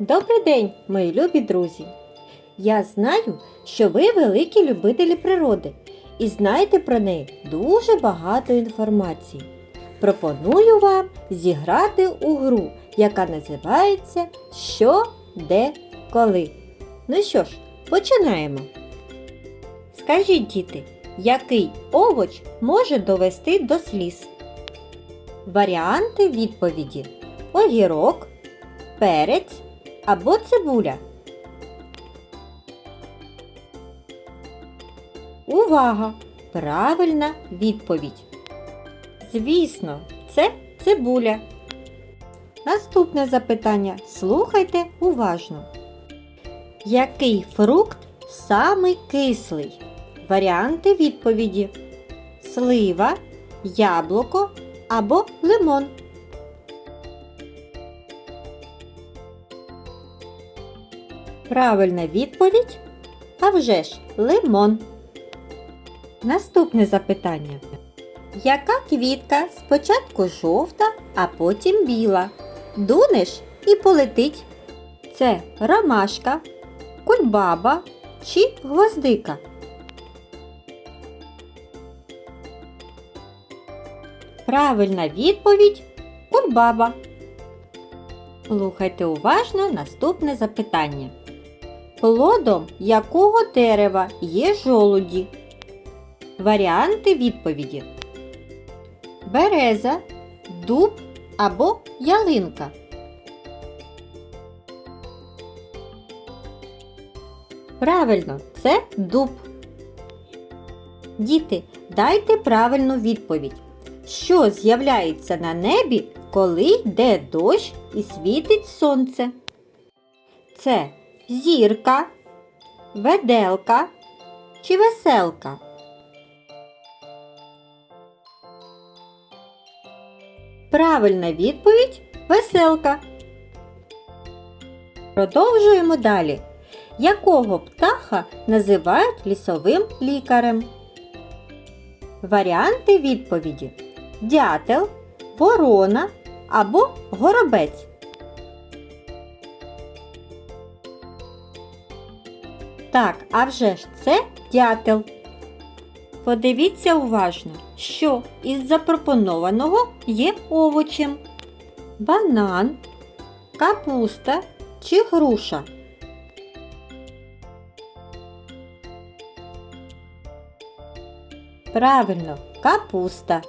Добрий день, мої любі друзі! Я знаю, що ви великі любителі природи і знаєте про неї дуже багато інформації. Пропоную вам зіграти у гру, яка називається Що, де, коли. Ну що ж, починаємо. Скажіть, діти, який овоч може довести до сліз? Варіанти відповіді: огірок, перець або цибуля. Увага! Правильна відповідь. Звісно, це цибуля. Наступне запитання. Слухайте уважно. Який фрукт самий кислий? Варіанти відповіді: слива, яблуко або лимон. Правильна відповідь? А вже ж лимон. Наступне запитання. Яка квітка спочатку жовта, а потім біла? Дунеш і полетить. Це ромашка, кульбаба чи гвоздика? Правильна відповідь кульбаба. Слухайте уважно наступне запитання. Плодом якого дерева є жолуді? Варіанти відповіді. Береза, дуб або ялинка. Правильно, це дуб. Діти, дайте правильну відповідь. Що з'являється на небі, коли йде дощ і світить сонце? Це зірка, веделка чи веселка? Правильна відповідь веселка. Продовжуємо далі. Якого птаха називають лісовим лікарем? Варіанти відповіді: дятел, ворона або горобець. Так, а вже ж це дятел. Подивіться уважно, що із запропонованого є овочем. Банан, капуста чи груша. Правильно, капуста.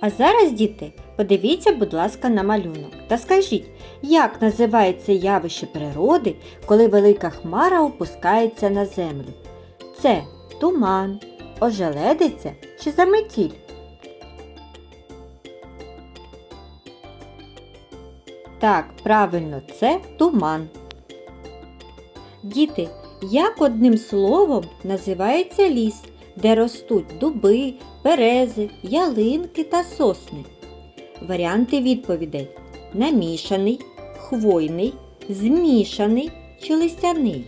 А зараз, діти, подивіться, будь ласка, на малюнок та скажіть, як називається явище природи, коли велика хмара опускається на землю? Це туман, ожеледиця чи заметіль? Так, правильно, це туман. Діти, як одним словом називається ліс, де ростуть дуби, берези, ялинки та сосни? Варіанти відповідей: намішаний, хвойний, змішаний чи листяний.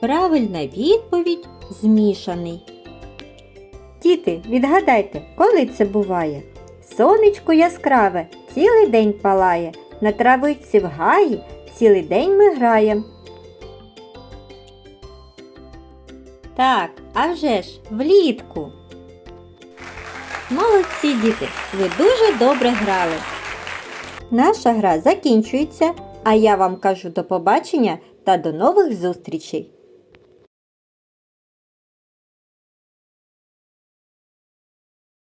Правильна відповідь змішаний. Діти, відгадайте, коли це буває? Сонечко яскраве цілий день палає, на травиці в гаї цілий день ми граєм. Так, а вже ж, влітку. Молодці діти, ви дуже добре грали. Наша гра закінчується, а я вам кажу до побачення та до нових зустрічей!